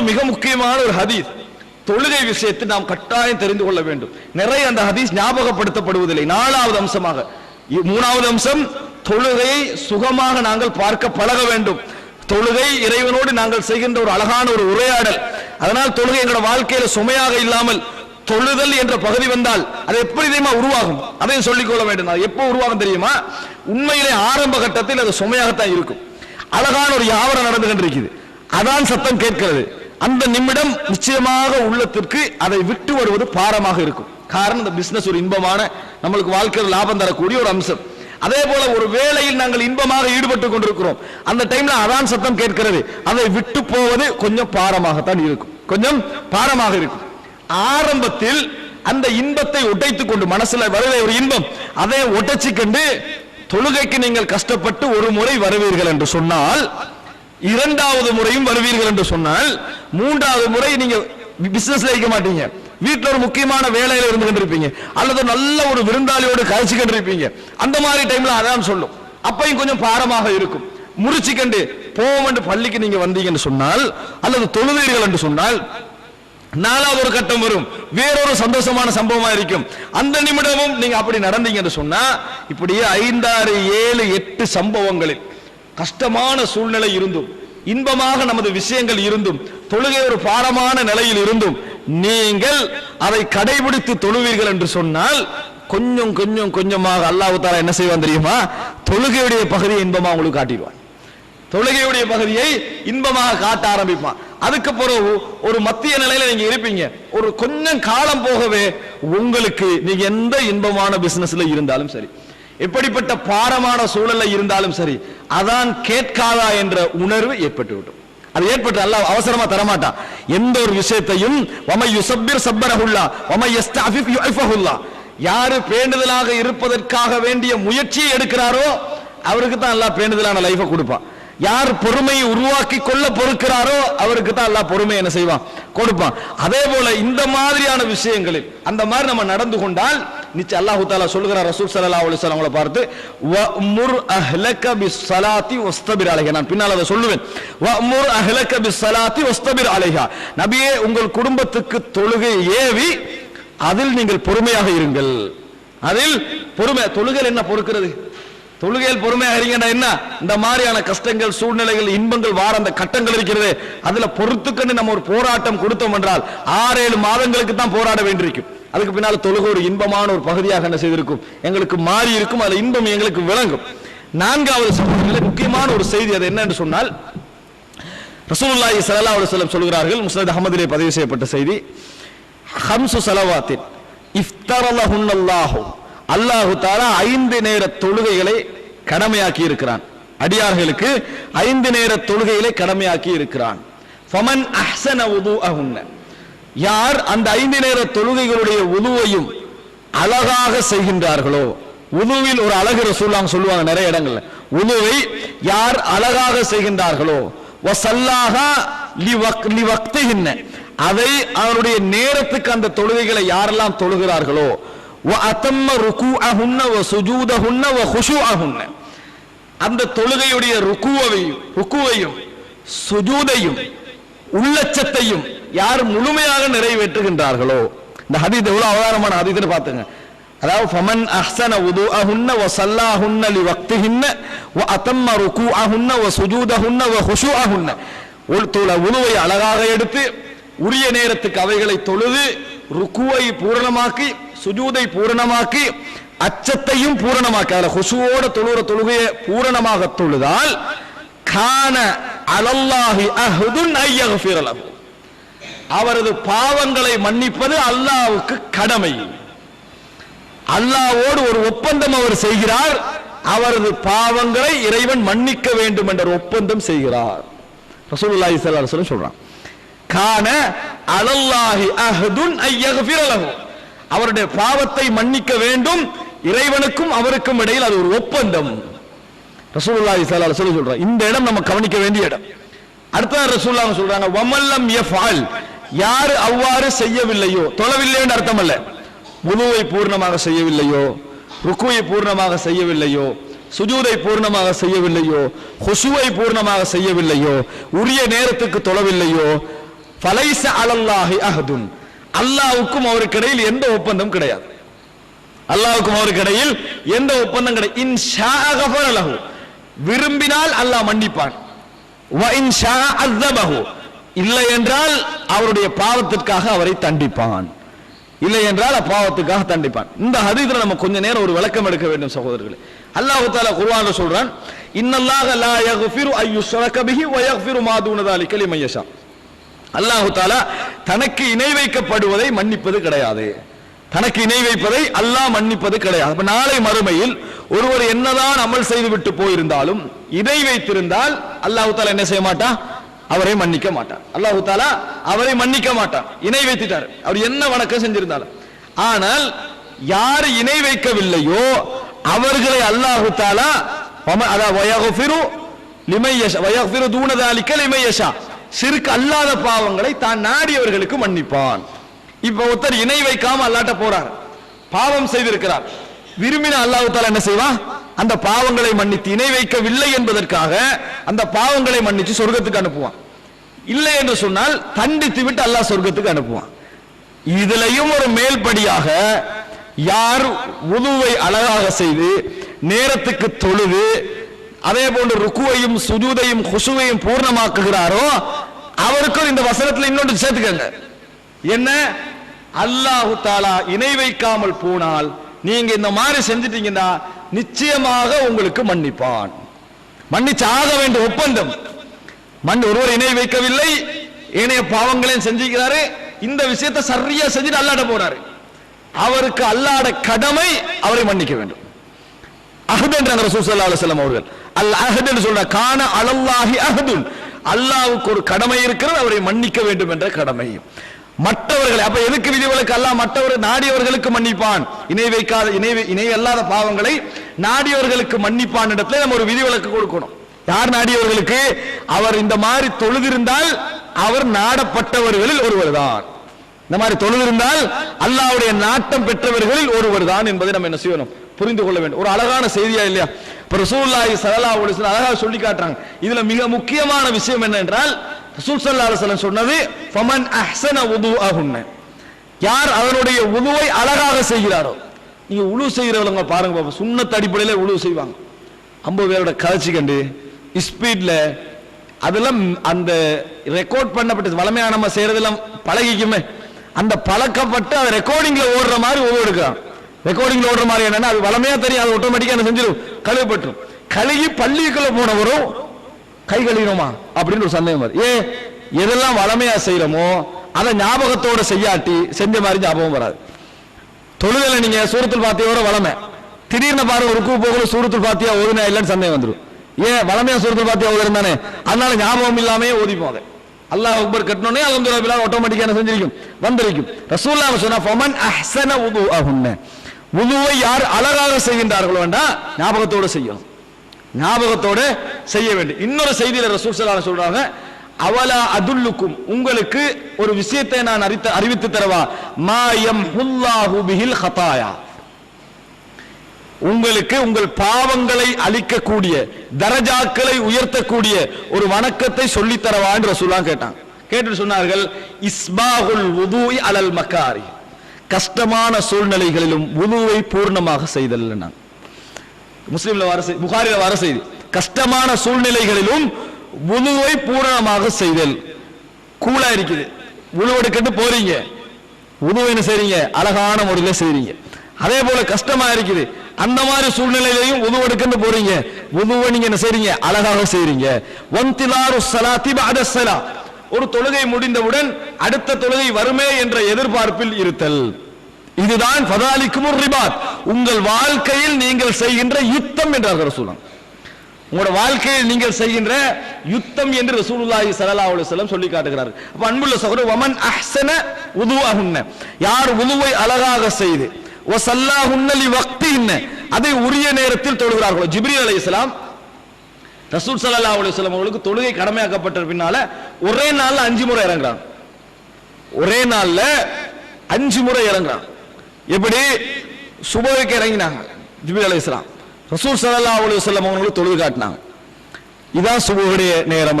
இன்னொரு மிக முக்கியமான ஒரு ஹதீஸ். தொழுகை விஷயத்தை நாம் கட்டாயம் தெரிந்து கொள்ள வேண்டும். நிறைய அந்த ஹதீஸ் ஞாபகப்படுத்தப்படுவதில்லை. நாலாவது அம்சமாக. மூணாவது அம்சம் தொழுகையை சுகமாக நாங்கள் பார்க்க பழக வேண்டும். தொழுகை இறைவனோடு நாங்கள் செய்கின்ற ஒரு அழகான ஒரு உரையாடல். அதனால் தொழுகை எங்களோட வாழ்க்கையில சுமையாக இல்லாமல் தொழுதல் என்ற பகுதி வந்தால் அது எப்படி தெரியுமா உருவாகும்? அதையும் சொல்லிக் கொள்ள வேண்டும். அது எப்போ உருவாகும் தெரியுமா? உண்மையிலே ஆரம்ப கட்டத்தில் அது சுமையாகத்தான் இருக்கும். அழகான ஒரு யாவரம் நடந்து கொண்டிருக்குது அதான் சத்தம் கேட்கிறது. அந்த நிமிடம் நிச்சயமாக உள்ளத்திற்கு அதை விட்டு வருவது பாரமாக இருக்கும். காரணம் இந்த பிசினஸ் ஒரு இன்பமான நம்மளுக்கு வாழ்க்கையில் லாபம் தரக்கூடிய ஒரு அம்சம். அதே போல ஒரு வேலையில் நாங்கள் இன்பமாக ஈடுபட்டு கொண்டிருக்கிறோம். அந்த டைம்ல அதான் சத்தம் கேட்கிறது. அதை விட்டு போவது கொஞ்சம் பாரமாகத்தான் இருக்கும். கொஞ்சம் பாரமாக இருக்கும். ஆரம்பத்தில் அந்த இன்பத்தை உடைத்துக் கொண்டு மனசுல வருகிற ஒரு இன்பம் அதை உடைச்சு கண்டு தொழுகைக்கு நீங்கள் கஷ்டப்பட்டு ஒரு முறை வருவீர்கள் என்று சொன்னால் இரண்டாவது முறையும் வருவீர்கள் என்று சொன்னால் மூன்றாவது முறை நீங்க பிசினஸ்ல இருக்க மாட்டீங்க. வீட்டில் ஒரு முக்கியமான வேலையில இருந்து கொண்டிருப்பீங்க. அல்லது நல்ல ஒரு விருந்தாளியோடு கழிச்சு கொண்டிருப்பீங்க. அந்த மாதிரி டைம்ல அதான் சொல்லும். அப்பையும் கொஞ்சம் பாரமாக இருக்கும். முறிச்சு கண்டு போவோம் என்று பள்ளிக்கு நீங்க வந்தீங்கன்னு சொன்னால் அல்லது தொழுவீர்கள் என்று சொன்னால் நாலாவது ஒரு கட்டம் வரும். வேறொரு சந்தோஷமான சம்பவமா இருக்கும். அந்த நிமிடமும் நீங்க அப்படி நடந்தீங்கன்னு சொன்னா இப்படியே ஐந்தாறு ஏழு எட்டு சம்பவங்களில் கஷ்டமான சூழ்நிலை இருந்தும் இன்பமாக நமது விஷயங்கள் இருந்தும் தொழுகை ஒரு பாரமான நிலையில் இருந்தும் நீங்கள் அதை கடைபிடித்து தொழுவீர்கள் என்று சொன்னால் கொஞ்சம் கொஞ்சம் கொஞ்சமாக அல்லாஹு தாலா என்ன செய்வான் தெரியுமா? தொழுகையுடைய பகுதியை இன்பமா உங்களுக்கு காட்டிடுவான். தொழுகையுடைய பகுதியை இன்பமாக காட்ட ஆரம்பிப்பான். அதுக்கு பிறகு ஒரு மத்திய நிலையில நீங்க இருப்பீங்க. ஒரு கொஞ்சம் காலம் போகவே உங்களுக்கு நீங்க எந்த இன்பமான பிசினஸ்ல இருந்தாலும் சரி. எப்படிப்பட்ட பாரமான சூழல்ல இருந்தாலும் சரி அதான் கேட்காதா என்ற உணர்வு ஏற்பட்டுவிடும் அது ஏற்பட்டு அல்லாஹ் அவசரமா தரமாட்டான். எந்த ஒரு விஷயத்தையும் வமை யுசப்பிர் சப்பரஹுல்லா வமை யஸ்தாஃபிஃப் யுஃபஹுல்லா யாரு பேண்டுதலாக இருப்பதற்காக வேண்டிய முயற்சியை எடுக்கிறாரோ அவருக்கு தான் எல்லாம் பேண்டுதலான லைஃபை கொடுப்பான். யார் பொறுமையை உருவாக்கி கொள்ள பொறுக்கிறாரோ அவருக்கு தான் எல்லாம் பொறுமை என்ன செய்வான்? கொடுப்பான். அதே போல இந்த மாதிரியான விஷயங்களில் அந்த மாதிரி நம்ம நடந்து கொண்டால் நிச்சயம் அல்லாஹு தாலா சொல்லுகிறார் ரசூல் சல்லா அலி வஸல்லம் அவங்களை பார்த்து முர் அஹ்லக சலாத்தி ஒஸ்தபிர அலைஹா. நான் பின்னால் அதை சொல்லுவேன். வ முர் அஹ்லக சலாத்தி ஒஸ்தபிர அலைஹா. நபியே உங்கள் குடும்பத்துக்கு தொழுகை ஏவி அதில் நீங்கள் பொறுமையாக இருங்கள். அதில் பொறுமை தொழுகையில் என்ன பொறுக்கிறது? தொழுகையில் பொறுமையாக இருங்கன்னா என்ன? இந்த மாதிரியான கஷ்டங்கள் சூழ்நிலைகள் இன்பங்கள் வார அந்த கட்டங்கள் இருக்கிறது. அதுல பொறுத்துக்கன்னு நம்ம ஒரு போராட்டம் கொடுத்தோம் என்றால் ஆறு ஏழு மாதங்களுக்கு தான் போராட வேண்டியிருக்கும். அதுக்கு பின்னால் தொழுக ஒரு இன்பமான ஒரு பகுதியாக என்ன செய்திருக்கும்? எங்களுக்கு மாறி இருக்கும் அதில் இன்பம் எங்களுக்கு விளங்கும். நான்காவது சம்பவத்தில் முக்கியமான ஒரு செய்தி அது என்னன்னு சொன்னால் ரசூலுல்லாஹி ஸல்லல்லாஹு அலைஹி வஸல்லம் சொல்கிறார்கள் முஸ்லத் அகமதிலே பதிவு செய்யப்பட்ட செய்தி ஹம்சு சலவாத்தின் இஃப்தரலஹுன்னல்லாஹு. அல்லாஹு தாரா ஐந்து நேர தொழுகைகளை கடமையாக்கி இருக்கிறான். அடியார்களுக்கு ஐந்து நேர தொழுகைகளை கடமையாக்கி இருக்கிறான். ஃபமன் அஹ்சன உதுஅஹுன்ன யார் அந்த ஐந்து நேர தொழுகைகளுடைய உதுவையும் அழகாக செய்கின்றார்களோ? உதுவில் ஒரு அழகு ரசூல்லாம் சொல்லுவாங்க நிறைய இடங்கள்ல. உதுவை யார் அழகாக செய்கின்றார்களோ? அதை அவருடைய நேரத்துக்கு அந்த தொழுகைகளை யாரெல்லாம் தொழுகிறார்களோ? அந்த தொழுகையுடைய ருக்குவையும் ருக்குவையும் சுஜூதையும் உள்ளச்சத்தையும் யார் முழுமையாக நிறைவேற்றுகின்றார்களோ? இந்த ஹதீத் எவ்வளவு அவதாரமான ஹதீத்னு பார்த்துங்க. அதாவது ஃபமன் அஹ்சன உதுஅஹுன்ன வ ஸல்லாஹுன்ன லிவக்திஹின்ன வ அதம்ம ருக்குஅஹுன்ன வ சுஜூதஹுன்ன வ ஹுஷூஅஹுன்ன தொழ உழுவை அழகாக எடுத்து உரிய நேரத்துக்கு அவைகளை தொழுது ருக்குவை பூரணமாக்கி சுஜூதை பூரணமாக்கி அச்சத்தையும் பூரணமாக்கி அதுல ஹுஷுவோட தொழுற தொழுகையை பூரணமாக தொழுதால் கான அலல்லாஹி அஹ்துன் ஐயஃபிர லஹு. அவரது பாவங்களை மன்னிப்பது அல்லாவுக்கு கடமை. அல்லாவோடு ஒரு ஒப்பந்தம் அவர் செய்கிறார். அவரது பாவங்களை இறைவன் மன்னிக்க வேண்டும் என்ற ஒப்பந்தம் செய்கிறார். ரசூலுல்லாஹி ஸல்லல்லாஹு அலைஹி வஸல்லம் சொல்றான். கான அலல்லாஹி அஹதுன் ஐயஃபிர லஹு. அவருடைய பாவத்தை மன்னிக்க வேண்டும். இறைவனுக்கும் அவருக்கும் இடையில் அது ஒரு ஒப்பந்தம். ரசூலுல்லாஹி ஸல்லல்லாஹு அலைஹி வஸல்லம் சொல்றான். இந்த இடம் நம்ம கவனிக்க வேண்டிய இடம். அடுத்த ரசூலுல்லாஹ் சொல்றாங்க வமல்லம் யஃபால் யார் அவ்வாறு செய்யவில்லையோ தொழவில்லைன்னு அர்த்தம் அல்ல முழுவை பூர்ணமாக செய்யவில்லையோ ருக்குவை பூர்ணமாக செய்யவில்லையோ சுஜூதை பூர்ணமாக செய்யவில்லையோ ஹுசுவை பூர்ணமாக செய்யவில்லையோ உரிய நேரத்துக்கு தொழவில்லையோ பலைச அலல்லாஹி அஹதுன். அல்லாவுக்கும் அவருக்கு இடையில் எந்த ஒப்பந்தம் கிடையாது. அல்லாவுக்கும் அவருக்கு இடையில் எந்த ஒப்பந்தம் கிடையாது. இன் ஷாஅ கஃபர விரும்பினால் அல்லாஹ் மன்னிப்பான். வ இன் ஷாஅ அஸ்ஸபஹு. இல்லை என்றால் அவருடைய பாவத்திற்காக அவரை தண்டிப்பான். இல்லை என்றால் அப்பாவத்துக்காக தண்டிப்பான். இந்த ஹதீதில் நம்ம கொஞ்ச நேரம் ஒரு விளக்கம் எடுக்க வேண்டும் சகோதரர்களே. அல்லாஹு தாலா குர்வான் சொல்றான் இன்னல்லாக லா யக்ஃபிரு அய்யுஷ்ரக பிஹி வ யக்ஃபிரு மா தூன தாலிக அல்லாஹு தாலா தனக்கு இணை வைக்கப்படுவதை மன்னிப்பது கிடையாது. தனக்கு இணை வைப்பதை அல்லாஹ் மன்னிப்பது கிடையாது. அப்ப நாளை மறுமையில் ஒருவர் என்னதான் அமல் செய்து விட்டு போயிருந்தாலும் இணை வைத்திருந்தால் அல்லாஹு தாலா என்ன செய்ய மாட்டான்? அவரை மன்னிக்க மாட்டார். அல்லாஹு தாலா அவரை மன்னிக்க மாட்டார். இணை வைத்துட்டார். அவர் என்ன வணக்கம் செஞ்சிருந்தாலும். ஆனால் யார் இணை வைக்கவில்லையோ அவர்களை அல்லாஹு தாலா சிறுக்கு அல்லாத பாவங்களை தான் நாடியவர்களுக்கு மன்னிப்பான். இப்ப ஒருத்தர் இணை வைக்காம அல்லாட்ட போறார். பாவம் செய்திருக்கிறார். விரும்பின அல்லாஹு தாலா என்ன செய்வான் அந்த பாவங்களை மன்னித்து இணை வைக்கவில்லை என்பதற்காக அந்த பாவங்களை மன்னிச்சு சொர்க்கத்துக்கு அனுப்புவான். இல்லை என்று சொன்னால் தண்டித்து விட்டு அல்லாஹ் சொர்க்கத்துக்கு அனுப்புவான். இதுலையும் ஒரு மேல்படியாக யார் உதுவை அழகாக செய்து நேரத்துக்கு தொழுது அதே போன்று ருக்குவையும் சுஜூதையும் குசுவையும் பூர்ணமாக்குகிறாரோ அவருக்கும் இந்த வசனத்தில் இன்னொன்று சேர்த்துக்கங்க. என்ன? அல்லாஹு தாலா இணை வைக்காமல் போனால் நீங்க இந்த மாதிரி செஞ்சிட்டீங்கன்னா நிச்சயமாக உங்களுக்கு மன்னிப்பான். மன்னிச்சு ஆக வேண்டிய ஒப்பந்தம். மண் ஒருவர் இணை வைக்கவில்லை. ஏனைய பாவங்களையும் செஞ்சுக்கிறாரு. இந்த விஷயத்தை சரியா செஞ்சுட்டு அல்லாட போறாரு. அவருக்கு அல்லாட கடமை அவரை மன்னிக்க வேண்டும். அஹத் என்றாங்க ரசூல் ஸல்லல்லாஹு அவர்கள் அல் அஹத் என்று சொல்ற காண அலல்லாஹி அஹதுன். அல்லாவுக்கு ஒரு கடமை இருக்கிறது அவரை மன்னிக்க வேண்டும் என்ற கடமை. மற்றவர்களை அப்ப எதுக்கு விதிவிலக்கு அல்ல மற்றவர் நாடியவர்களுக்கு மன்னிப்பான். இணை வைக்காத இணை இணை அல்லாத பாவங்களை நாடியவர்களுக்கு மன்னிப்பான் இடத்துல நம்ம ஒரு விதிவிலக்கு கொடுக்கணும். யார் நாடியவர்களுக்கு அவர் இந்த மாதிரி தொழுதிருந்தால் அவர் நாடப்பட்டவர்களில் ஒருவர் தான் இந்த மாதிரி தொழுதிருந்தால் அல்லாவுடைய நாட்டம் பெற்றவர்களில் ஒருவர் தான் என்பதை நம்ம என்ன செய்யணும்? புரிந்து கொள்ள வேண்டும். ஒரு அழகான செய்தியா இல்லையா? இப்ப ரசூலுல்லாஹி ஸல்லல்லாஹு அலைஹி அழகாக சொல்லி காட்டுறாங்க. இதுல மிக முக்கியமான விஷயம் என்ன என்றால் ரசூல் சல்லா அலைஹி சொன்னது ஃபமன் அஹ்ஸன வுதுஅஹுன்ன. யார் அவருடைய உதுவை அழகாக செய்கிறாரோ நீங்க உழு செய்கிறவங்க பாருங்க பாப்பா சுண்ணத்து அடிப்படையில உழு செய்வாங்க. ஐம்பது பேரோட கதைச்சு கண்டு ஸ்பீடில் அதெல்லாம் அந்த ரெக்கார்ட் பண்ணப்பட்ட வளமையாக நம்ம செய்கிறதெல்லாம் பழகிக்குமே. அந்த பழக்கப்பட்டு அது ரெக்கார்டிங்கில் ஓடுற மாதிரி உதவு எடுக்கிறான் ஓடுற மாதிரி என்னன்னா அது வளமையாக தெரியும் அது ஆட்டோமேட்டிக்காக என்ன செஞ்சிடும் கழுவப்பட்டுரும். கழுகி பள்ளிக்குள்ளே போனவரும் கை கழுவினோமா அப்படின்னு ஒரு சந்தேகம் வருது ஏ எதெல்லாம் வளமையா செய்யறோமோ அதை ஞாபகத்தோட செய்யாட்டி செஞ்ச மாதிரி ஞாபகம் வராது. தொழுதல நீங்க சூரத்தில் பாத்தியோட வளமை. திடீர்னு பாருங்க ஒரு போகல சூரத்தில் பாத்தியா ஓதுனா இல்லைன்னு சந்தேகம் வந்துடும் ஏன்? வளமையா சூரத்துல் பார்த்து ஓதுறேன் தானே அதனால ஞாபகம் இல்லாமே ஓதிப்போம் அதை. அல்லாஹ் அக்பர் கட்டணும்னே அலமதுல்லா ரபிலா ஆட்டோமேட்டிக்கா என்ன செஞ்சிருக்கும்? வந்திருக்கும். ரசூல்லா சொன்னா ஃபமன் உது ஆஹ்னு உதுவை யார் அழகாக செய்கின்றார்களோ வேண்டாம் ஞாபகத்தோடு செய்யணும். ஞாபகத்தோட செய்ய வேண்டும். இன்னொரு செய்தியில ரசூல் சலான சொல்றாங்க அவலா அதுல்லுக்கும். உங்களுக்கு ஒரு விஷயத்தை நான் அறிவித்து தரவா? மாயம் ஹுல்லாஹு பிஹில் ஹதாயா உங்களுக்கு உங்கள் பாவங்களை அழிக்கக்கூடிய தரஜாக்களை உயர்த்தக்கூடிய ஒரு வணக்கத்தை சொல்லித் ரசூலாம் கேட்டான். கேட்டு சொன்னார்கள் இஸ்பாகுல் உதூய் அலல் மக்காரி கஷ்டமான சூழ்நிலைகளிலும் உதுவை பூர்ணமாக செய்தல் முஸ்லீம்ல வர செய்தி புகாரில வர செய்தி கஷ்டமான சூழ்நிலைகளிலும் உதுவை பூரணமாக செய்தல். கூலா இருக்குது. உழுவெடுக்கிட்டு போறீங்க. உதுவை என்ன செய்றீங்க? அழகான முறையில் செய்றீங்க. அதே போல கஷ்டமா இருக்குது. அந்த மாதிரி சூழ்நிலையிலையும் உதுவெடுக்கன்னு போறீங்க. உதுவை நீங்க என்ன செய்றீங்க? அழகாக செய்றீங்க. வந்திலாரு சலா பஅத ஒரு தொழுகை முடிந்தவுடன் அடுத்த தொழுகை வருமே என்ற எதிர்பார்ப்பில் இருத்தல். இதுதான் ஃபதாலிக்கும் ரிபாத். உங்கள் வாழ்க்கையில் நீங்கள் செய்கின்ற யுத்தம் என்றார்கள் ரசூலம் உங்களோட வாழ்க்கையில் நீங்கள் செய்கின்ற யுத்தம் என்று ரசூலுல்லாஹி ஸல்லல்லாஹு அலைஹி வஸல்லம் சொல்லி காட்டுகிறார் அப்ப அன்புள்ள சகோதரர் வமன் அஹ்ஸன உதுவஹுன்ன. யார் உதுவை அழகாக செய்து அதை உரிய நேரத்தில் தொழுகிறார்களோ. ஜிப்ரி அலி இஸ்லாம் ரசூல் சல்லா அலைஹி வஸல்லம் அவர்களுக்கு தொழுகை கடமையாக்கப்பட்ட பின்னால ஒரே நாள்ல அஞ்சு முறை இறங்குறாங்க ஒரே நாள்ல அஞ்சு முறை இறங்குறாங்க எப்படி? சுபவைக்கு இறங்கினாங்க ஜிப்ரி அலி இஸ்லாம் ரசூல் சல்லா அலைஹி வஸல்லம் அவங்களுக்கு தொழுது காட்டினாங்க. இதான் சுபவுடைய நேரம்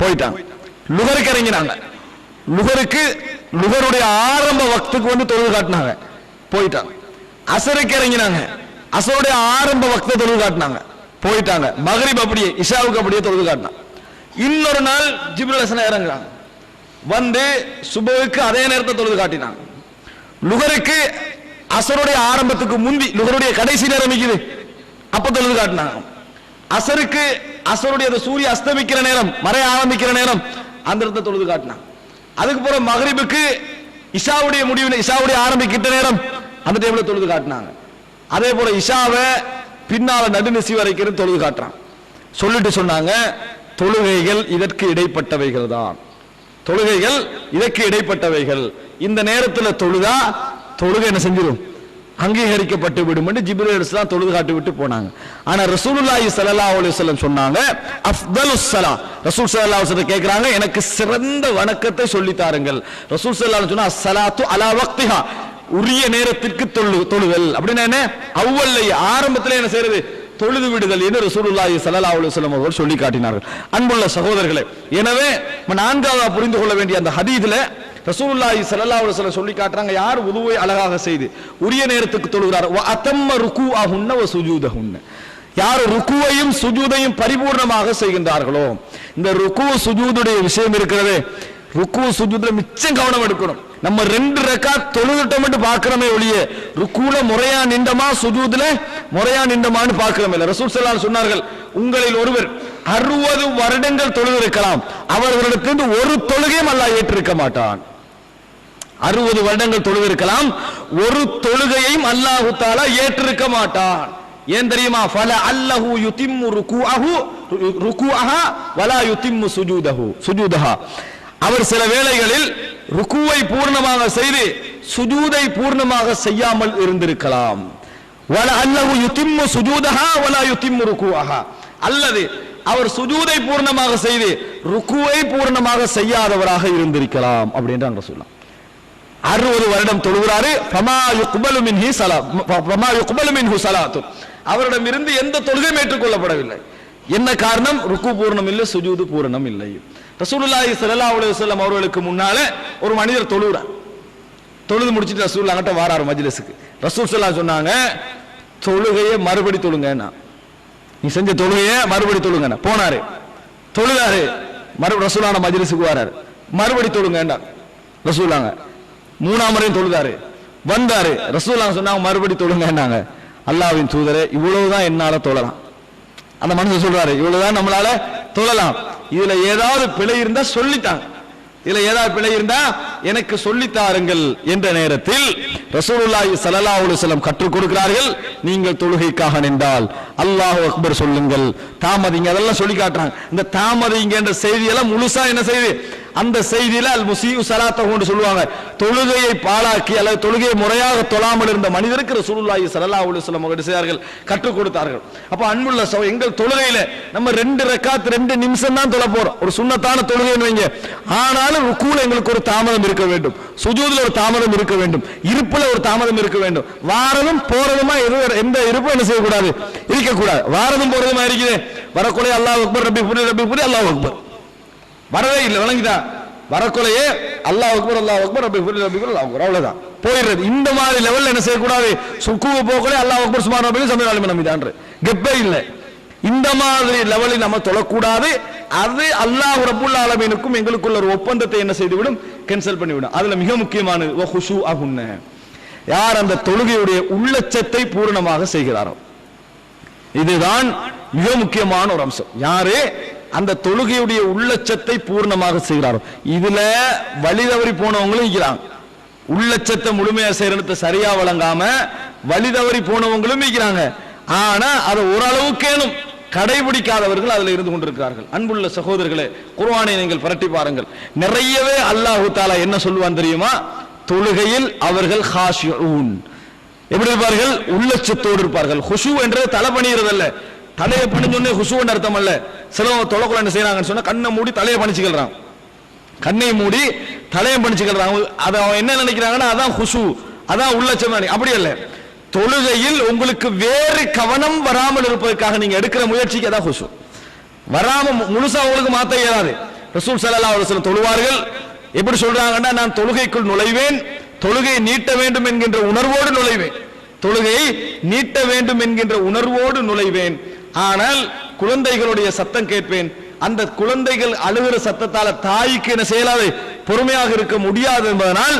போயிட்டாங்க. லுகருக்கு இறங்கினாங்க. லுகருக்கு லுகருடைய ஆரம்ப வக்துக்கு வந்து தொழுது காட்டினாங்க. போயிட்டாங்க. அசருக்கு இறங்கினாங்க. அசருடைய ஆரம்ப வக்த தொழுது காட்டினாங்க. போயிட்டாங்க. மகரிப் அப்படியே இஷாவுக்கு அப்படியே தொழுது காட்டினாங்க. இன்னொரு நாள் ஜிப்ரல் ஹசனா இறங்குறாங்க. வந்து சுபவுக்கு அதே நேரத்தை தொழுது காட்டினாங்க. லுகருக்கு அசருடைய ஆரம்பத்துக்கு முந்தி லுகருடைய கடைசி நேரம் இருக்குது. அப்ப தொழுது காட்டினாங்க. அசருக்கு அசருடைய அந்த சூரிய அஸ்தமிக்கிற நேரம் மறைய ஆரம்பிக்கிற நேரம் அந்த இடத்தை தொழுது காட்டினாங்க. அதுக்கு போற மகரிபுக்கு இஷாவுடைய முடிவு இஷாவுடைய ஆரம்பிக்கிட்ட நேரம் அந்த டைம்ல தொழுது காட்டினாங்க. அதே போல இஷாவை பின்னால நடுநிசி வரைக்கும் தொழுது காட்டுறான். சொல்லிட்டு சொன்னாங்க தொழுகைகள் இதற்கு இடைப்பட்டவைகள் தான். தொழுகைகள் இதற்கு இடைப்பட்டவைகள். இந்த நேரத்தில் தொழுதா தொழுகை என்ன செஞ்சிடும் அங்கீகரிக்கப்பட்டு விடும் என்று ஜிப்ரீல் தான் தொழுது காட்டி விட்டு போனாங்க. ஆனா ரசூலுல்லாஹி ஸல்லல்லாஹு அலைஹி வஸல்லம் சொன்னாங்க அஃதலுஸ் ஸலா ரசூல் ஸல்லல்லாஹு அலைஹி வஸல்லம் கேக்குறாங்க எனக்கு சிறந்த வணக்கத்தை சொல்லி தாருங்கள். ரசூல் ஸல்லல்லாஹு சொன்னா அஸ்ஸலாத்து அலா வக்திஹா. உரிய நேரத்திற்கு தொழு தொழுதல். அப்படின்னா என்ன? அவ்வல்ல ஆரம்பத்தில் என்ன செய்யறது? தொழுது விடுதல் என்று ரசூலுல்லாஹி ஸல்லல்லாஹு அலைஹி வஸல்லம் அவர்கள் சொல்லி காட்டினார்கள். அன்புள்ள சகோதரர்களே எனவே நம்ம நான்காவதா புரிந்து கொள்ள வேண்டிய அந்த ஹதீதுல ரசூலுல்லாஹி ஸல்லல்லாஹு அலைஹி வஸல்லம் சொல்லி காட்டுறாங்க யார் உதுவை அழகாக செய்து உரிய நேரத்துக்கு தொழுகிறார். வ அதம்ம ருகூஅஹுன்ன வ சுஜூதஹுன்ன. யார் ருக்குவையும் சுஜூதையும் பரிபூர்ணமாக செய்கின்றார்களோ இந்த ருக்கு சுஜூதுடைய விஷயம் இருக்கிறதே. ருக்கு சுஜூதுல மிச்சம் கவனம் எடுக்கணும். நம்ம ரெண்டு ரெக்கா தொழுதுட்டோம் மட்டும் ஒழிய ருக்குல முறையா நின்றமா சுஜூதுல? முறையா நின்றமான்னு பார்க்கிறோமே இல்ல. ரசூல் ஸல்லல்லாஹு சொன்னார்கள் உங்களில் ஒருவர் அறுபது வருடங்கள் தொழுது இருக்கலாம் அவர்களிடத்திலிருந்து ஒரு தொழுகையும் அல்லாஹ் ஏற்றிருக்க மாட்டான். அறுபது வருடங்கள் தொழுது இருக்கலாம் ஒரு தொழுகையும் அல்லாஹு தாலா ஏற்றிருக்க மாட்டான். ஏன் தெரியுமா? ஃபல அல்லஹு யுதிம்மு ருக்குஅஹு ருக்குஅஹா வலா யுதிம்மு சுஜூதஹு. சுஜூதஹா. அவர் சில வேளைகளில் ருக்குவை பூர்ணமாக செய்து சுஜூதை பூர்ணமாக செய்யாமல் இருந்திருக்கலாம். வல அல்லஹு யுதிம்மு சுஜூதஹா வலா யுதிம்மு ருக்குவஹா. அல்லது அவர் சுஜூதை பூர்ணமாக செய்து ருக்குவை பூர்ணமாக செய்யாதவராக இருந்திருக்கலாம் அப்படின்றாங்க சொல்லலாம் அறுபது வருடம் தொழுகிறாரு. ஃபமா யுக்பலு மின்ஹி ஸலா ஃபமா யுக்பலு மின்ஹு ஸலாத்து அவரிடம் இருந்து எந்த தொழுகையும் ஏற்றுக்கொள்ளப்படவில்லை. என்ன காரணம்? ருக்கு பூர்ணம் இல்லை சுஜூது பூரணம் இல்லை. ரசூலுல்லாஹி ஸல்லல்லாஹு அலைஹி வஸல்லம் அவர்களுக்கு முன்னால ஒரு மனிதர் தொழுகிறார் தொழுது முடிச்சிட்டு ரசூல் அங்கிட்ட வாராரு மஜ்லிஸுக்கு. ரசூல் ஸல்லல்லாஹு சொன்னாங்க தொழுகையை மறுபடி தொழுங்கண்ணா. நீ செஞ்ச தொழுகையை மறுபடி தொழுங்கண்ணா. போனாரு. தொழுதாரு. மறுபடி ரசூலான மஜ்லிஸுக்கு வராரு. மறுபடி தொழுங்கண்டா ரசூலாங்க மூணாம் முறையும் தொழுதாரு. வந்தாரு. ரசூலாங்க சொன்னாங்க மறுபடி தொழுங்கன்னாங்க அல்லாஹ்வின் தூதரே இவ்வளவுதான் என்னால தொழலாம். அந்த மனுஷன் சொல்றாரு இவ்வளவுதான் நம்மளால தொழலாம். இதுல ஏதாவது பிழை இருந்தா சொல்லிட்டாங்க இதுல ஏதாவது பிழை இருந்தா எனக்கு சொல்லித் தாருங்கள் என்ற நேரத்தில் ரசூலுல்லாஹி ஸல்லல்லாஹு அலைஹி வஸல்லம் கற்றுக் கொடுக்கிறார்கள். நீங்கள் தொழுகைக்காக நின்றால் அல்லாஹ் அக்பர் சொல்லுங்கள். தாமதிங்க அதெல்லாம் சொல்லி காட்டுறாங்க. இந்த தாமதிங்க என்ற செய்தியெல்லாம் முழுசா என்ன செய்தி? அந்த செய்தியில அல் முசீவு கொண்டு சொல்லுவாங்க. தொழுகையை பாழாக்கி அல்லது தொழுகையை முறையாக தொழாமல் இருந்த மனிதருக்கு ரசூலுல்லாஹி ஸல்லல்லாஹு அலைஹி வஸல்லம் அவர்கள் செய்தார்கள்? கற்றுக் கொடுத்தார்கள். அப்ப அன்புள்ள சோ எங்கள் தொழுகையில நம்ம ரெண்டு ரக்காத் ரெண்டு நிமிஷம் தான் தொழ போறோம். ஒரு சுண்ணத்தான தொழுகைன்னு வைங்க. ஆனாலும் ருக்கூல எங்களுக்கு ஒரு தாமதம் இருக்க வேண்டும். சுஜூதுல ஒரு தாமதம் இருக்க வேண்டும். இருப்புல ஒரு தாமதம் இருக்க வேண்டும். வாரதும் போறதுமா எது எந்த இருப்பும் என்ன செய்யக்கூடாது? இருக்கக்கூடாது. வாரதும் போறதுமா இருக்குது? வரக்கூடிய அல்லாஹ் அக்பர் ரபி புரி ரபி புரி அல்லாஹ் அக்பர். வரவே இல்லை விளங்குதா வரக்குறையே அல்லாஹ் அக்பர் அல்லாஹ் அக்பர் ரப்பி அக்பர் அவ்வளவுதான். போயிடுறது. இந்த மாதிரி லெவல்ல என்ன செய்யக்கூடாது? சுக்குவ போக்கலே அல்லாஹ் அக்பர் சுமார் ரப்பி சமீர் ஆளுமை நம்பிதான் கெப்பே இல்லை. இந்த மாதிரி லெவலில் நம்ம தொழக்கூடாது. அது அல்லாஹ் ரப்புல் ஆலமீனுக்கும் எங்களுக்குள்ள ஒரு ஒப்பந்தத்தை என்ன செய்துவிடும்? கேன்சல் பண்ணிவிடும். அதுல மிக முக்கியமானது ஓ ஹுஷு அஹுன்ன யார் அந்த தொழுகையுடைய உள்ளச்சத்தை பூரணமாக செய்கிறாரோ? இதுதான் மிக முக்கியமான ஒரு அம்சம். யாரு? அந்த தொழுகையுடைய உள்ளச்சத்தை பூர்ணமாக செய்கிறாரோ. இதுல வழி தவறி போனவங்களும் இருக்கிறாங்க உள்ளச்சத்தை முழுமையா செய்யறத சரியா வழங்காம வழி தவறி போனவங்களும் இருக்கிறாங்க ஆனா அதை ஓரளவுக்கேனும் கடைபிடிக்காதவர்கள் அதுல இருந்து கொண்டிருக்கிறார்கள். அன்புள்ள சகோதரர்களே குர்வானை நீங்கள் புரட்டி பாருங்கள். நிறையவே அல்லாஹு தாலா என்ன சொல்லுவான் தெரியுமா? தொழுகையில் அவர்கள் ஹாஷ் எப்படி இருப்பார்கள்? உள்ளச்சத்தோடு இருப்பார்கள். ஹுஷு என்றது தலை பணிகிறதல்ல தலையை பணிஞ்சோடனே ஹுஷுன்னு அர்த்தம் அல்ல சிலவங்க தொலைக்குள்ள என்ன செய்யறாங்கன்னு சொன்னா கண்ணை மூடி தலையை பணிச்சுக்கிறான் கண்ணை மூடி தலையை பணிச்சுக்கிறான் அதை அவன் என்ன நினைக்கிறாங்கன்னா அதான் ஹுஷு அதான் உள்ள அப்படி இல்லை தொழுகையில் உங்களுக்கு வேறு கவனம் வராமல் இருப்பதற்காக நீங்க எடுக்கிற முயற்சிக்கு அதான் ஹுசு. வராம முழுசா உங்களுக்கு மாத்த இயலாது. ரசூல் ஸல்லல்லாஹு ஒரு சில தொழுவார்கள். எப்படி சொல்றாங்கன்னா நான் தொழுகைக்குள் நுழைவேன் தொழுகையை நீட்ட வேண்டும் என்கின்ற உணர்வோடு நுழைவேன். தொழுகையை நீட்ட வேண்டும் என்கின்ற உணர்வோடு நுழைவேன். ஆனால் குழந்தைகளுடைய சத்தம் கேட்பேன். அந்த குழந்தைகள் அழுகிற சத்தத்தால தாய்க்கு என்ன செய்யலாது? பொறுமையாக இருக்க முடியாது என்பதனால்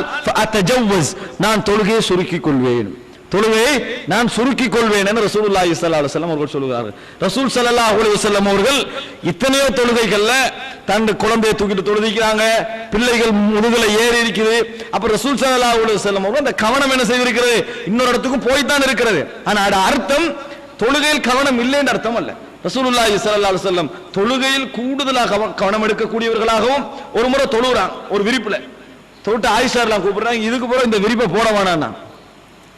நான் தொழுகையை சுருக்கிக் கொள்வேன். தொழுகையை நான் சுருக்கிக் கொள்வேன் என்று ரசூலுல்லாஹி ஸல்லல்லாஹு அலைஹி வஸல்லம் அவர்கள் சொல்கிறார்கள் ரசூல் ஸல்லல்லாஹு அலைஹி வஸல்லம் அவர்கள் இத்தனையோ தொழுகைகள்ல தன் குழந்தையை தூக்கிட்டு தொழுதிக்கிறாங்க. பிள்ளைகள் முதுகுல ஏறி இருக்குது. அப்ப ரசூல் ஸல்லல்லாஹு அலைஹி வஸல்லம் அவர்கள் அந்த கவனம் என்ன செய்திருக்கிறது? இன்னொரு இடத்துக்கும் போய்தான் இருக்கிறது. ஆனா அர்த்தம் தொழுகையில் கவனம் இல்லைன்னு அர்த்தம் அல்ல. ரசூலுல்லாஹி ஸல்லல்லாஹு அலைஹி வஸல்லம் தொழுகையில் கூடுதலாக கவனம் எடுக்கக்கூடியவர்களாகவும் ஒரு முறை தொழுகிறான் ஒரு விரிப்புல. தொட்டு ஆயிஷார்லாம் கூப்பிடுறாங்க இதுக்கு பிறகு இந்த விரிப்பை போட வேணாம் நான்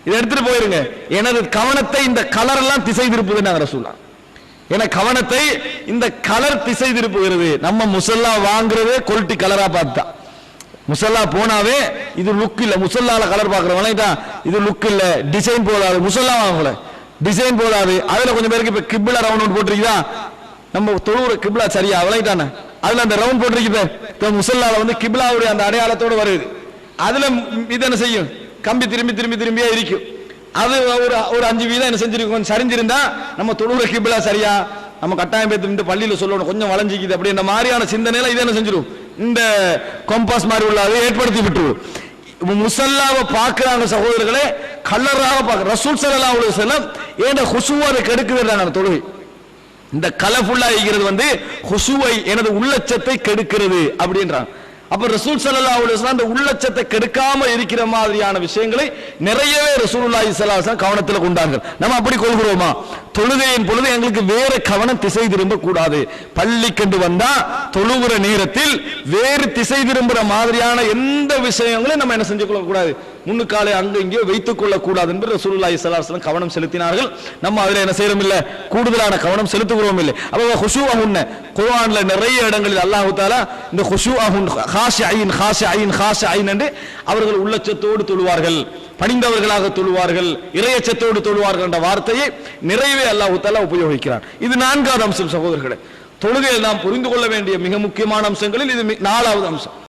இதை எடுத்துட்டு போயிருங்க. எனது கவனத்தை இந்த கலர் எல்லாம் திசை திருப்புது நாங்க ரசூலா. என கவனத்தை இந்த கலர் திசை திருப்புகிறது நம்ம முசல்லா வாங்குறதே கொல்ட்டி கலரா பார்த்தா முசல்லா போனாவே இது லுக் இல்ல. முசல்லால கலர் பாக்குறவங்க இது லுக் இல்ல. டிசைன் போதாது முசல்லா வாங்கல. டிசைன் போதாது அதுல கொஞ்சம் பேருக்கு இப்ப கிபிளா ரவுண்ட் போட்டிருக்குதா? நம்ம தொழுவுற கிபிளா சரியா? விளங்கிட்டானே அதுல அந்த ரவுண்ட் போட்டிருக்குது இப்போ. முசல்லால வந்து கிபிளாவுடைய அந்த அடையாளத்தோடு வருது. அதுல இது என்ன செய்யும்? கம்பி திரும்பி திரும்பி திரும்பியே இருக்கும் அது ஒரு ஒரு அஞ்சு வீதம் என்ன செஞ்சிருக்கும்? கொஞ்சம் சரிஞ்சிருந்தா நம்ம தொழுவுற கிபிளா சரியா? நம்ம கட்டாயம் பேத்து பள்ளியில் பள்ளியில சொல்லணும். கொஞ்சம் வளைஞ்சிக்குது அப்படி. இந்த மாதிரியான சிந்தனையில இது என்ன செஞ்சிடும் இந்த கொம்பாஸ் மாதிரி உள்ள அதை ஏற்படுத்தி விட்டுரும். முசல்லாவை பார்க்கிறாங்க சகோதரர்களே கல்லராக பார்க்க ரசூல் ஸல்லல்லாஹு செல்லம் ஏன்னா ஏன் ஹுசுவா அதை கெடுக்குது அந்த தொழுகை இந்த கலர்ஃபுல்லா இருக்கிறது வந்து ஹுசுவை எனது உள்ளச்சத்தை கெடுக்கிறது அப்படின்றாங்க அப்ப ரசூல் சல்லா அலுவலாம் அந்த உள்ளச்சத்தை கெடுக்காம இருக்கிற மாதிரியான விஷயங்களை நிறையவே ரசூலுல்லாஹி ஸல்லல்லாஹு கவனத்தில் கொண்டார்கள். நம்ம அப்படி கொள்கிறோமா? தொழுகையின் பொழுது எங்களுக்கு வேற கவனம் திசை திரும்ப கூடாது பள்ளி கண்டு வந்தா தொழுகிற நேரத்தில் வேறு திசை திரும்புற மாதிரியான எந்த விஷயங்களும் நம்ம என்ன செஞ்சு கொள்ளக்கூடாது முன்னுக்காலை அங்க இங்கேயோ வைத்துக் கொள்ளக்கூடாது என்று ரசூலுல்லாஹி ஸல்லல்லாஹு கவனம் செலுத்தினார்கள். நம்ம அதில் என்ன செய்யறோம் இல்ல கூடுதலான கவனம் செலுத்துகிறோம் இல்லை அப்ப ஹுஷூஅஹுன்ன குர்ஆன்ல நிறைய இடங்களில் அல்லாஹ் தஆலா இந்த ஹுஷூஅஹுன் ஹாஷிஐன் ஹாஷிஐன் ஹாஷிஐன் என்று அவர்கள் உள்ளச்சத்தோடு தொழுவார்கள். பணிந்தவர்களாக தொழுவார்கள். இறையச்சத்தோடு தொழுவார்கள் என்ற வார்த்தையை நிறைவே அல்லாஹு தஆலா உபயோகிக்கிறார் இது நான்காவது அம்சம் சகோதரர்களே. தொழுகையில் நாம் புரிந்து கொள்ள வேண்டிய மிக முக்கியமான அம்சங்களில் இது நாலாவது அம்சம்.